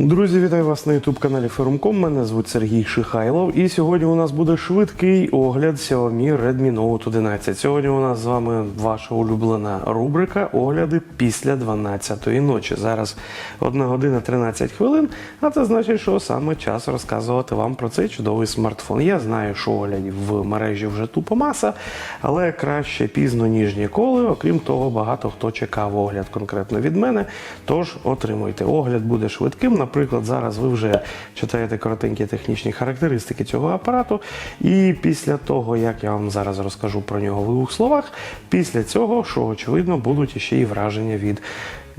Друзі, вітаю вас на youtube каналі Ферум.com. Мене звуть Сергій Шихайлов. І сьогодні у нас буде швидкий огляд Xiaomi Redmi Note 11. Сьогодні у нас з вами ваша улюблена рубрика Огляди після 12-ї ночі. Зараз 1 година 13 хвилин, а це значить, що саме час розказувати вам про цей чудовий смартфон. Я знаю, що оглядів в мережі вже тупо маса, але краще пізно, ніж ніколи. Окрім того, багато хто чекав огляд конкретно від мене. Тож отримуйте. Огляд буде швидким. Наприклад, зараз ви вже читаєте коротенькі технічні характеристики цього апарату. І після того, як я вам зараз розкажу про нього в двох словах, після цього, що очевидно, будуть ще й враження від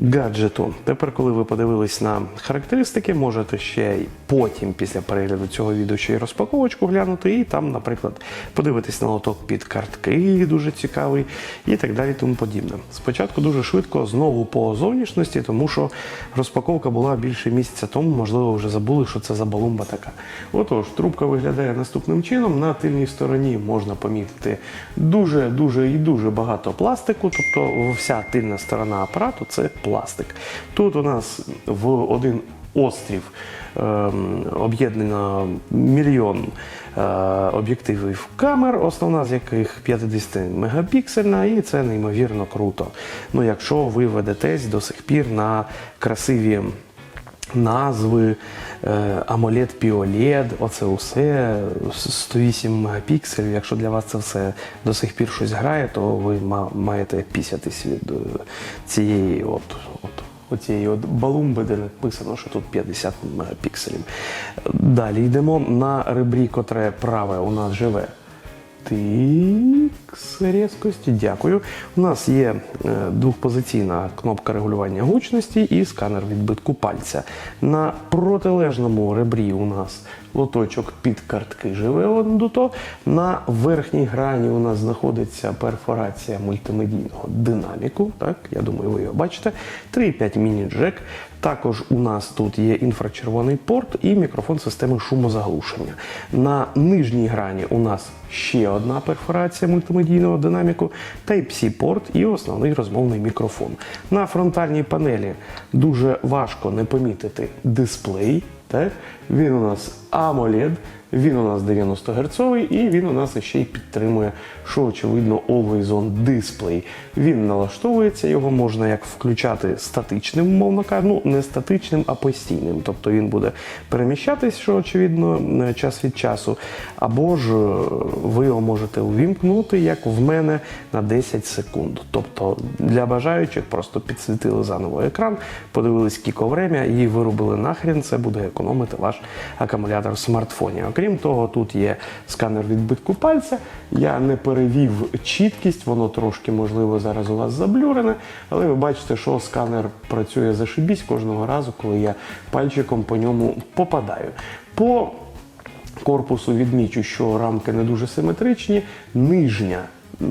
гаджету. Тепер, коли ви подивились на характеристики, можете ще й потім, після перегляду цього відео, ще й розпаковочку глянути, і там, наприклад, подивитись на лоток під картки, дуже цікавий, і так далі, тому подібне. Спочатку дуже швидко знову по зовнішності, тому що розпаковка була більше місяця тому, можливо, вже забули, що це за балумба така. Отож, трубка виглядає наступним чином. На тильній стороні можна помітити дуже, дуже і дуже багато пластику, тобто вся тильна сторона апарату це пластик. Тут у нас в один острів ем, об'єднано мільйон е, об'єктивів камер, основна з яких 50 мегапіксельна, і це неймовірно круто. Ну, якщо ви ведетесь до сих пір на красиві назви, е, AMOLED PIOLED, оце усе 108 мегапікселів. Якщо для вас це все до сих пір щось грає, то ви маєте пісятись від е, цієї от. от Оцієї от балумби, де написано, що тут 50 мегапікселів. Далі йдемо на ребрі, котре праве у нас живе. Тикс різкості, дякую. У нас є е, двохпозиційна кнопка регулювання гучності і сканер відбитку пальця. На протилежному ребрі у нас лоточок під картки живе однуто. На верхній грані у нас знаходиться перфорація мультимедійного динаміку. Так, я думаю, ви його бачите. 3,5 міні-джек. Також у нас тут є інфрачервоний порт і мікрофон системи шумозаглушення. На нижній грані у нас ще одна перфорація мультимедійного динаміку, Type-C порт і основний розмовний мікрофон. На фронтальній панелі дуже важко не помітити дисплей. Так? Він у нас AMOLED, він у нас 90 Гц і він у нас ще й підтримує, що очевидно, Always On Display. Він налаштовується, його можна як включати статичним, умовно кажучи, ну не статичним, а постійним. Тобто він буде переміщатись, що очевидно, е, час від часу. Або ж е, ви його можете увімкнути, як в мене, на 10 секунд. Тобто для бажаючих просто підсвітили заново екран, подивились кіко время і вирубили нахрен. Це буде економити ваш акумулятор в смартфоні. Окрім того, тут є сканер відбитку пальця. Я не перевів чіткість, воно трошки можливо зараз у вас заблюрене, але ви бачите, що сканер працює зашибісь кожного разу, коли я пальчиком по ньому попадаю. По корпусу відмічу, що рамки не дуже симетричні, нижня.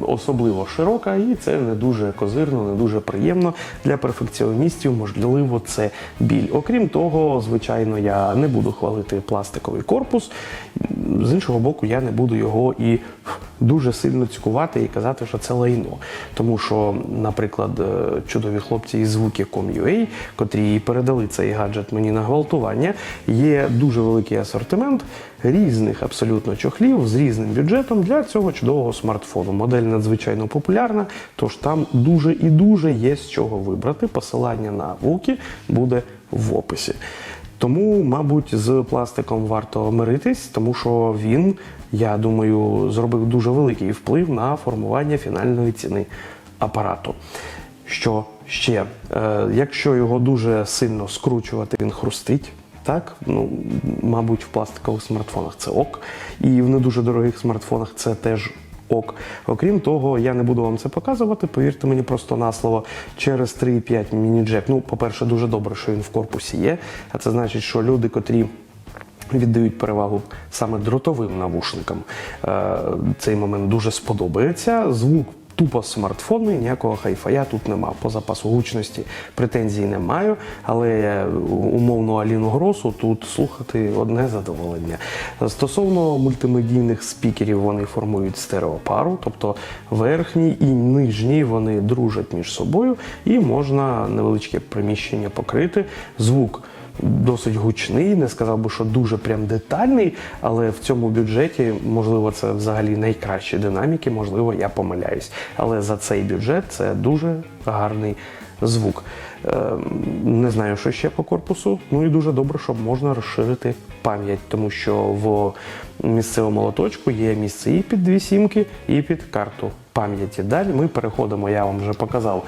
Особливо широка, і це не дуже козирно, не дуже приємно для перфекціоністів. Можливо, це біль. Окрім того, звичайно, я не буду хвалити пластиковий корпус. З іншого боку, я не буду його і дуже сильно цькувати і казати, що це лайно. Тому що, наприклад, е, чудові хлопці із звуки.com.ua, котрі передали цей гаджет мені на гвалтування, є дуже великий асортимент різних абсолютно чохлів з різним бюджетом для цього чудового смартфону. Модель надзвичайно популярна, тож там дуже і дуже є з чого вибрати. Посилання на вуки буде в описі. Тому, мабуть, з пластиком варто миритись, тому що він, я думаю, зробив дуже великий вплив на формування фінальної ціни апарату. Що ще? Е, якщо його дуже сильно скручувати, він хрустить. Так, ну мабуть, в пластикових смартфонах це ок, і в не дуже дорогих смартфонах це теж ок. Окрім того, я не буду вам це показувати. Повірте мені просто на слово через 3,5 міні-джек. Ну, по-перше, дуже добре, що він в корпусі є. А це значить, що люди, котрі віддають перевагу саме дротовим навушникам, е, цей момент дуже сподобається. Звук тупо смартфонний, ніякого хайфая тут нема. По запасу гучності претензій не маю, але умовно Аліну Гросу тут слухати одне задоволення. Стосовно мультимедійних спікерів, вони формують стереопару, тобто верхній і нижній вони дружать між собою, і можна невеличке приміщення покрити. Звук досить гучний, не сказав би, що дуже прям детальний, але в цьому бюджеті, можливо, це взагалі найкращі динаміки, можливо, я помиляюсь. Але за цей бюджет це дуже гарний звук. Е, Не знаю, що ще по корпусу. Ну і дуже добре, що можна розширити пам'ять, тому що в місцевому лоточку є місце і під дві сімки, і під карту пам'яті. Далі ми переходимо, я вам вже показав.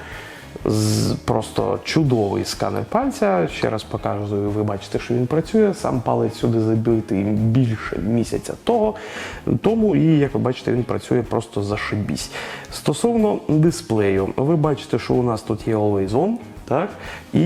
Просто чудовий сканер пальця. Ще раз показую, ви бачите, що він працює. Сам палець сюди забитий більше місяця того. Тому і як ви бачите, він працює просто зашибісь. Стосовно дисплею, ви бачите, що у нас тут є Always On, так? І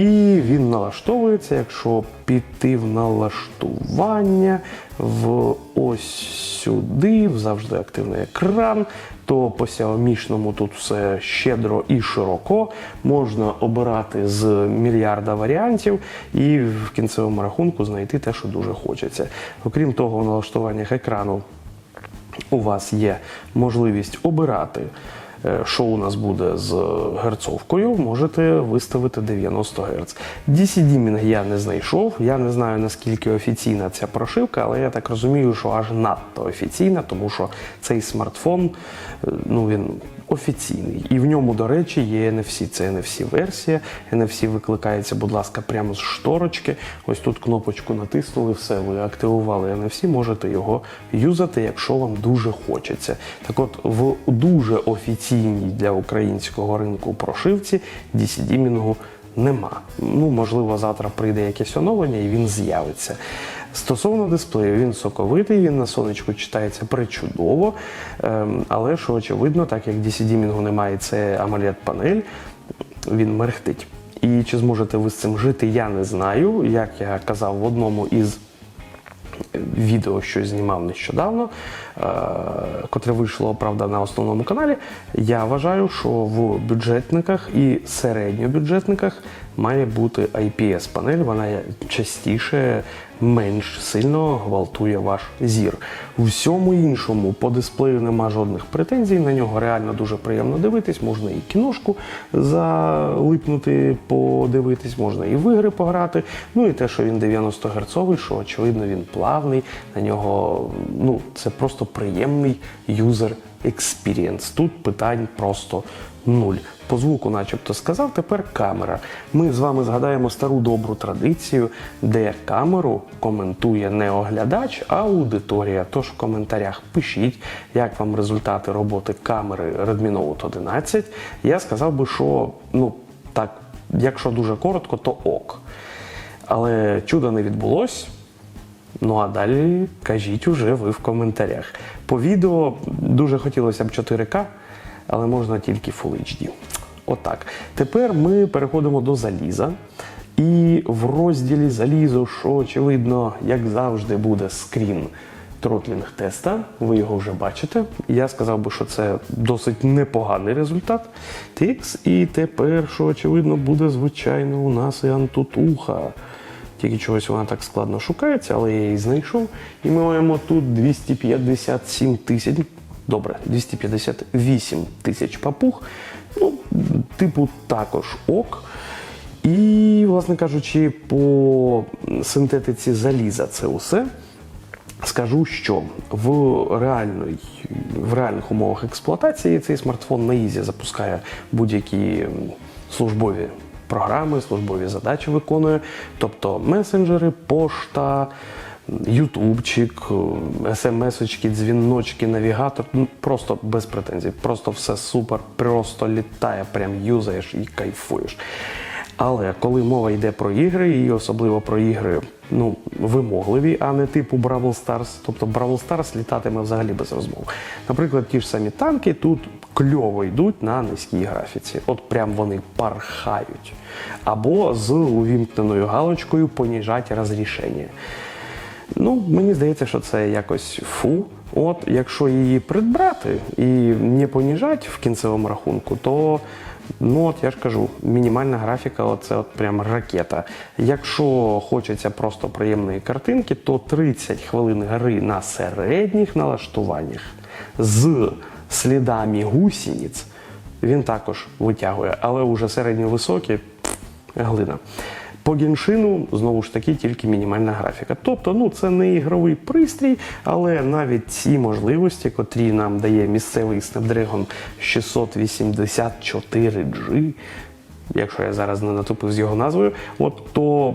він налаштовується, якщо піти в налаштування, в ось сюди, завжди активний екран, то по сяомішному тут все щедро і широко. Можна обирати з мільярда варіантів і в кінцевому рахунку знайти те, що дуже хочеться. Окрім того, в налаштуваннях екрану у вас є можливість обирати, що у нас буде з герцовкою, можете виставити 90 Гц. DC-дімінг я не знайшов. Я не знаю наскільки офіційна ця прошивка, але я так розумію, що аж надто офіційна, тому що цей смартфон е, ну він офіційний. І в ньому, до речі, є NFC. Це NFC-версія. NFC викликається, будь ласка, прямо з шторочки. Ось тут кнопочку натиснули, все, ви активували NFC, можете його юзати, якщо вам дуже хочеться. Так от, в дуже офіційній для українського ринку прошивці DC-дімінгу нема. Ну, можливо, завтра прийде якесь оновлення і він з'явиться. Стосовно дисплею, він соковитий, він на сонечку читається причудово. Ем, але що очевидно, так як DC-дімінгу немає, це amoled панель він мерехтить. І чи зможете ви з цим жити, я не знаю. Як я казав в одному із відео, що знімав нещодавно, е, котре вийшло, правда, на основному каналі. Я вважаю, що в бюджетниках і середньобюджетниках має бути IPS-панель. Вона частіше менш сильно гвалтує ваш зір. У всьому іншому по дисплею нема жодних претензій. На нього реально дуже приємно дивитись. Можна і кіношку залипнути, подивитись, можна і в ігри пограти. Ну і те, що він 90 герцовий, що очевидно він плавний. На нього ну це просто приємний юзер експірієнс. Тут питань просто нуль. По звуку, начебто, сказав, тепер камера. Ми з вами згадаємо стару добру традицію, де камеру коментує не оглядач, а аудиторія. Тож в коментарях пишіть, як вам результати роботи камери Redmi Note 11. Я сказав би, що ну так, якщо дуже коротко, то ок. Але чуда не відбулось. Ну а далі кажіть уже ви в коментарях. По відео дуже хотілося б 4К, але можна тільки Full HD. Отак. Тепер ми переходимо до заліза. І в розділі залізо, що очевидно, як завжди, буде скрін тротлінг теста. Ви його вже бачите. Я сказав би, що це досить непоганий результат. Тикс. І тепер, що очевидно, буде звичайно у нас і антутуха. Тільки чогось вона так складно шукається, але я її знайшов. І ми маємо тут 257 тисяч. Добре, 258 тисяч папуг. Ну, типу, також ок. І, власне кажучи, по синтетиці заліза це усе. Скажу, що в, реальної, в реальних умовах експлуатації цей смартфон на ізі запускає будь-які службові програми, службові задачі виконує, тобто месенджери, пошта, ютубчик, смс-очки, дзвіночки, навігатор. ну, Просто без претензій. Просто все супер, просто літає, прям юзаєш і кайфуєш. Але коли мова йде про ігри, і особливо про ігри ну, вимогливі, а не типу Бравл Stars, тобто Бравл Stars літатиме взагалі без розмов. Наприклад, ті ж самі танки тут кльово йдуть на низькій графіці. От прям вони пархають. Або з увімкненою галочкою поніжать розрішення. Ну, мені здається, що це якось фу. От, якщо її придбати і не поніжать в кінцевому рахунку, то ну от я ж кажу, мінімальна графіка це от прям ракета. Якщо хочеться просто приємної картинки, то 30 хвилин гри на середніх налаштуваннях з слідами гусениць він також витягує, але уже середньо-високі глина. По геншину, знову ж таки, тільки мінімальна графіка. Тобто, ну це не ігровий пристрій, але навіть ці можливості, котрі нам дає місцевий Snapdragon 684G, якщо я зараз не натупив з його назвою, от то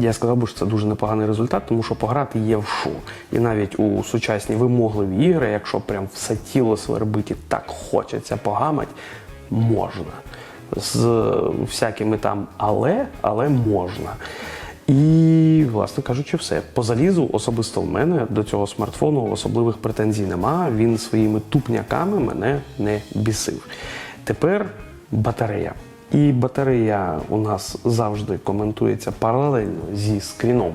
я сказав би, що це дуже непоганий результат, тому що пограти є в що. І навіть у сучасні вимогливі ігри, якщо прям все тіло свербить і так хочеться погамать, можна. З всякими там але, але можна. І, власне кажучи, все. По залізу особисто в мене до цього смартфону особливих претензій нема. Він своїми тупняками мене не бісив. Тепер батарея. І батарея у нас завжди коментується паралельно зі скріном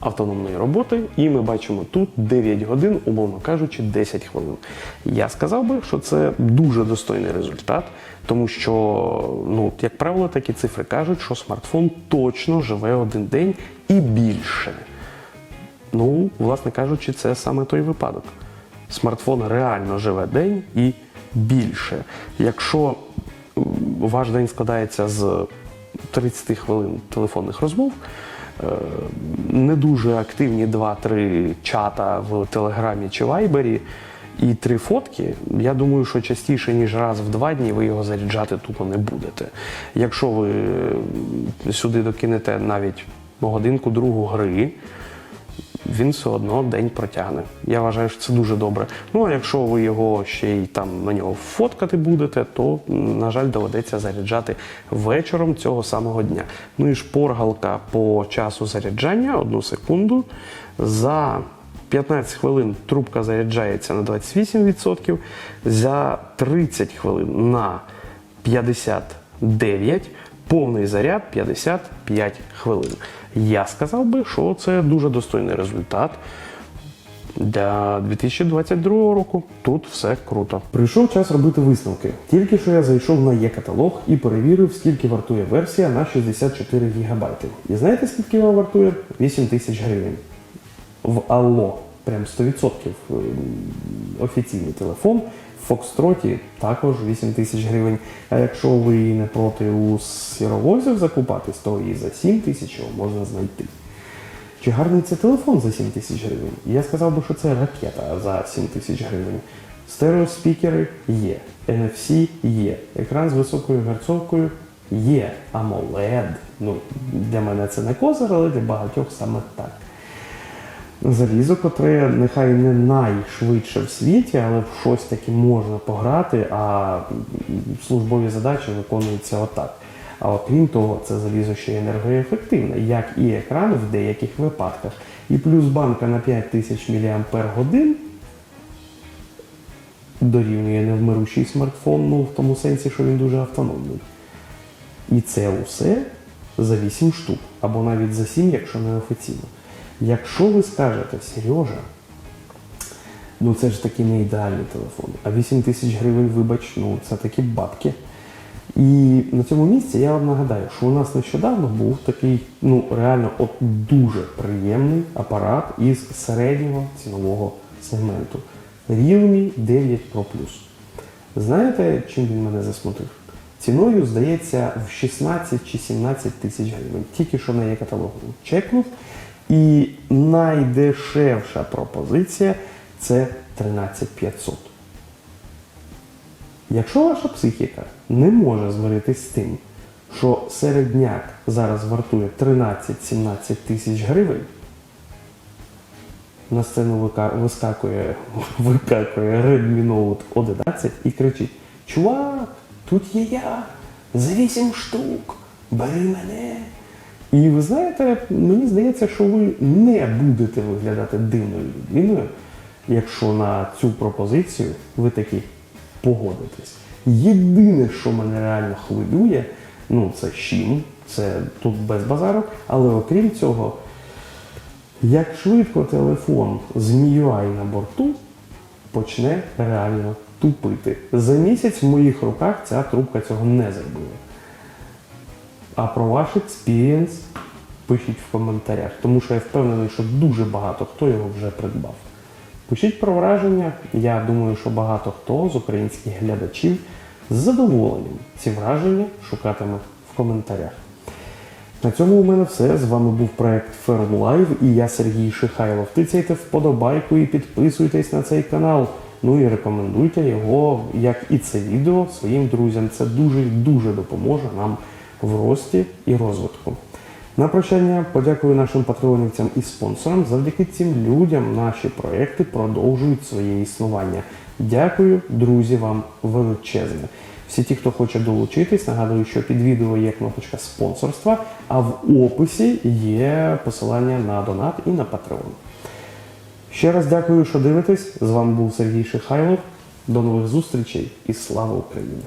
автономної роботи, і ми бачимо тут 9 годин, умовно кажучи, 10 хвилин. Я сказав би, що це дуже достойний результат, тому що, ну, як правило, такі цифри кажуть, що смартфон точно живе один день і більше. Ну, власне кажучи, це саме той випадок. Смартфон реально живе день і більше. Якщо ваш день складається з 30 хвилин телефонних розмов, е, не дуже активні 2-3 чата в Телеграмі чи Вайбері і три фотки, я думаю, що частіше, ніж раз в два дні ви його заряджати тупо не будете. Якщо ви сюди докинете навіть годинку другу гри, він все одно день протягне. Я вважаю, що це дуже добре. Ну а якщо ви його ще й там на нього фоткати будете, то, на жаль, доведеться заряджати вечором цього самого дня. Ну і шпоргалка по часу заряджання, одну секунду. За 15 хвилин трубка заряджається на 28%, за 30 хвилин на 59%, повний заряд 55 хвилин. Я сказав би, що це дуже достойний результат. Для 2022 року тут все круто. Прийшов час робити висновки. Тільки що я зайшов на є-каталог і перевірив, скільки вартує версія на 64 ГБ. І знаєте, скільки вона вартує? 8 тисяч гривень. В Алло. Прям 100% ем, офіційний телефон. Фокстроті також 8 тисяч гривень. А якщо ви не проти у сіровозів закупатись, то і за 7 тисяч його можна знайти. Чи гарний це телефон за 7 тисяч гривень? Я сказав би, що це ракета за 7 тисяч гривень. Стереоспікери є, NFC є, екран з високою герцовкою є, AMOLED. Ну, для мене це не козир, але для багатьох саме так. Залізо, котре нехай не найшвидше в світі, але в щось таки можна пограти, а службові задачі виконуються отак. А окрім того, це залізо ще енергоефективне, як і екран в деяких випадках. І плюс банка на 5000 мАч дорівнює невмирущий смартфон, ну в тому сенсі, що він дуже автономний. І це усе за 8 штук, або навіть за 7, якщо не офіційно. Якщо ви скажете, Сережа, ну це ж таки не ідеальний телефон, а 8 тисяч гривень, вибач, ну це такі бабки. І на цьому місці я вам нагадаю, що у нас нещодавно був такий, ну реально от дуже приємний апарат із середнього цінового сегменту. Realme 9 Pro Plus. Знаєте, чим він мене засмутив? Ціною, здається, в 16 чи 17 тисяч гривень. Тільки що на є каталогу чекнув. І найдешевша пропозиція це 13500. Якщо ваша психіка не може змиритись з тим, що середняк зараз вартує 13-17 тисяч гривень, на сцену вискакує, викакує Redmi Note 11 і кричить: Чувак, тут є я, за 8 штук, бери мене. І ви знаєте, мені здається, що ви не будете виглядати дивною людиною, якщо на цю пропозицію ви таки погодитесь. Єдине, що мене реально хвилює, ну це щім, це тут без базару, але окрім цього, як швидко телефон з MIUI на борту почне реально тупити. За місяць в моїх руках ця трубка цього не зробила. А про ваш експірієнс пишіть в коментарях, тому що я впевнений, що дуже багато хто його вже придбав. Пишіть про враження. Я думаю, що багато хто з українських глядачів з задоволенням ці враження шукатиме в коментарях. На цьому у мене все. З вами був проект Ferm Live і я Сергій Шихайлов. Тицяйте вподобайку і підписуйтесь на цей канал. Ну і рекомендуйте його, як і це відео, своїм друзям. Це дуже і дуже допоможе нам в рості і розвитку. На прощання подякую нашим патреонівцям і спонсорам. Завдяки цим людям наші проекти продовжують своє існування. Дякую, друзі, вам величезне. Всі ті, хто хоче долучитись, нагадую, що під відео є кнопочка спонсорства, а в описі є посилання на донат і на Patreon. Ще раз дякую, що дивитесь. З вами був Сергій Шихайлов. До нових зустрічей і слава Україні!